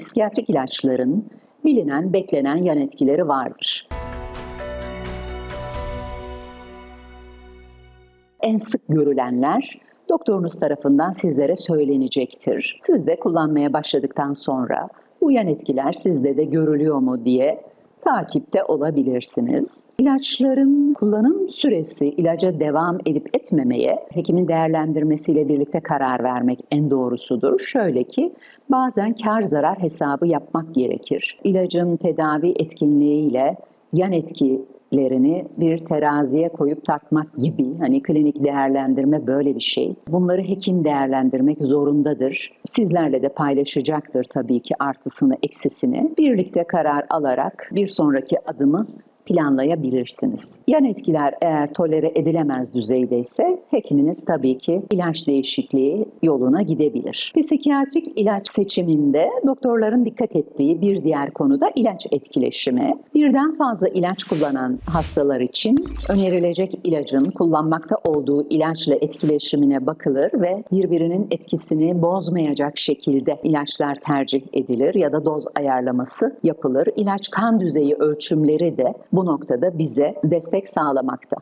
psikiyatrik ilaçların bilinen, beklenen yan etkileri vardır. En sık görülenler doktorunuz tarafından sizlere söylenecektir. Siz de kullanmaya başladıktan sonra bu yan etkiler sizde de görülüyor mu diye takipte olabilirsiniz. İlaçların kullanım süresi ilaca devam edip etmemeye hekimin değerlendirmesiyle birlikte karar vermek en doğrusudur. Şöyle ki bazen kar zarar hesabı yapmak gerekir. İlacın tedavi etkinliğiyle yan etkilerini bir teraziye koyup tartmak gibi hani klinik değerlendirme böyle bir şey. Bunları hekim değerlendirmek zorundadır. Sizlerle de paylaşacaktır tabii ki artısını, eksisini. Birlikte karar alarak bir sonraki adımı planlayabilirsiniz. Yan etkiler eğer tolere edilemez düzeydeyse hekiminiz tabii ki ilaç değişikliği yoluna gidebilir. Psikiyatrik ilaç seçiminde doktorların dikkat ettiği bir diğer konu da ilaç etkileşimi. Birden fazla ilaç kullanan hastalar için önerilecek ilacın kullanmakta olduğu ilaçla etkileşimine bakılır ve birbirinin etkisini bozmayacak şekilde ilaçlar tercih edilir ya da doz ayarlaması yapılır. İlaç kan düzeyi ölçümleri de bu noktada bize destek sağlamakta.